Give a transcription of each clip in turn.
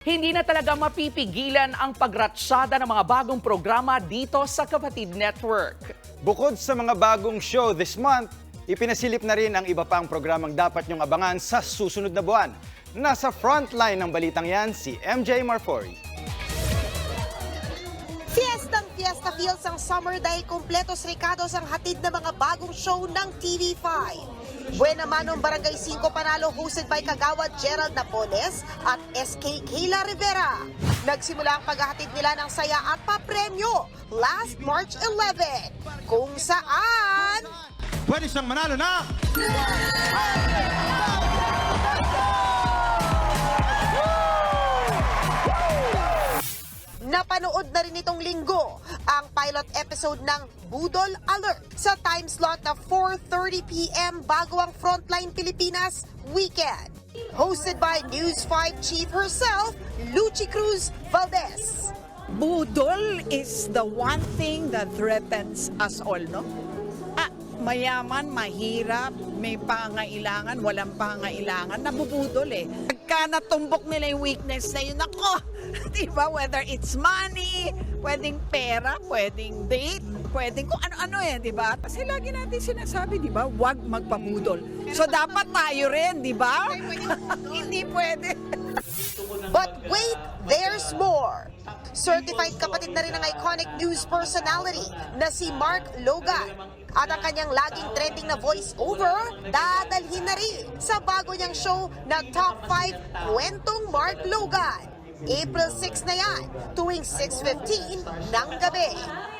Hindi na talaga mapipigilan ang pagratsyada ng mga bagong programa dito sa Kapatid Network. Bukod sa mga bagong show this month, ipinasilip na rin ang iba pang programang dapat niyong abangan sa susunod na buwan. Nasa frontline ng balitang yan si MJ Marfori. Fiestang Fiesta feels ang summer dahil kumpletos ricados ang hatid ng mga bagong show ng TV5. Buena Manong Barangay 5 Panalo hosted by Kagawad Gerald Napoles at SK Kayla Rivera. Nagsimula ang paghahatid nila ng saya at papremyo last March 11 kung saan? Pwede siyang manalo na na rin itong linggo ang pilot episode ng Budol Alert sa time slot na 4.30pm bago ang Frontline Pilipinas Weekend. Hosted by News 5 Chief herself, Luchi Cruz Valdez. Budol is the one thing that threatens us all, no? Mayaman, mahirap, may pangailangan, walang pangailangan, nabubudol eh. Pagka natumbok nila yung weakness na yun, ako, di ba? Whether it's money, pwedeng pera, pwedeng date, pwedeng kung ano-ano eh, di ba? Kasi lagi natin sinasabi, di ba? Huwag magpabudol. So dapat tayo rin, di ba? Hindi pwede. But more. Certified kapatid na rin ng iconic news personality na si Mark Logan. At ang kanyang laging trending na voice-over, dadalhin na rin sa bago niyang show na Top 5 Kwentong Mark Logan. April 6 na yan, tuwing 6.15 ng gabi.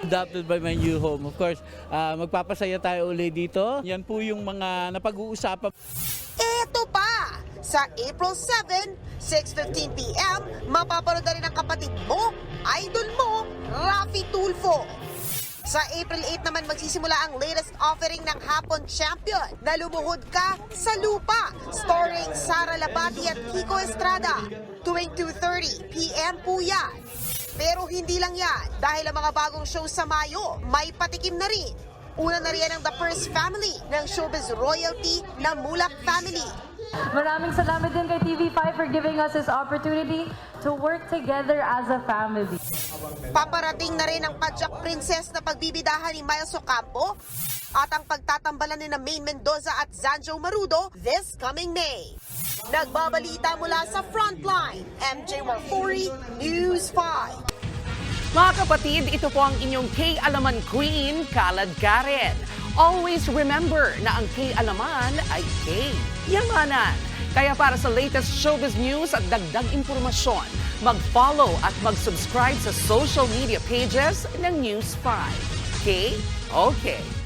adopted by my new home. Of course, ah, magpapasaya tayo uli dito. Yan po yung mga napag-uusapan. Eto pa! Sa April 7, 6.15pm, mapapanood na rin ang kapatid mo, idol mo, Rafi Tulfo. Sa April 8 naman magsisimula ang latest offering ng Hapon Champion na lumuhod ka sa lupa starring Sara Labati at Kiko Estrada. Tuwing 2.30pm po yan. Pero hindi lang yan dahil ang mga bagong show sa Mayo may patikim na rin. Una na rin ang The First Family ng showbiz royalty na Mulak Family. Maraming salamat din kay TV5 for giving us this opportunity to work together as a family. Paparating na rin ang Padjak Princess na pagbibidahan ni Miles Ocampo at ang pagtatambalan ni na Maine Mendoza at Zanjo Marudo this coming May. Nagbabalita mula sa Frontline, MJ Marfori, News 5. Mga kapatid, ito po ang inyong K-Alaman Queen, Kalad Karen. Always remember na ang K-Alaman ay K-Yamanan. Kaya para sa latest showbiz news at dagdag impormasyon, mag-follow at mag-subscribe sa social media pages ng News 5. K? Okay.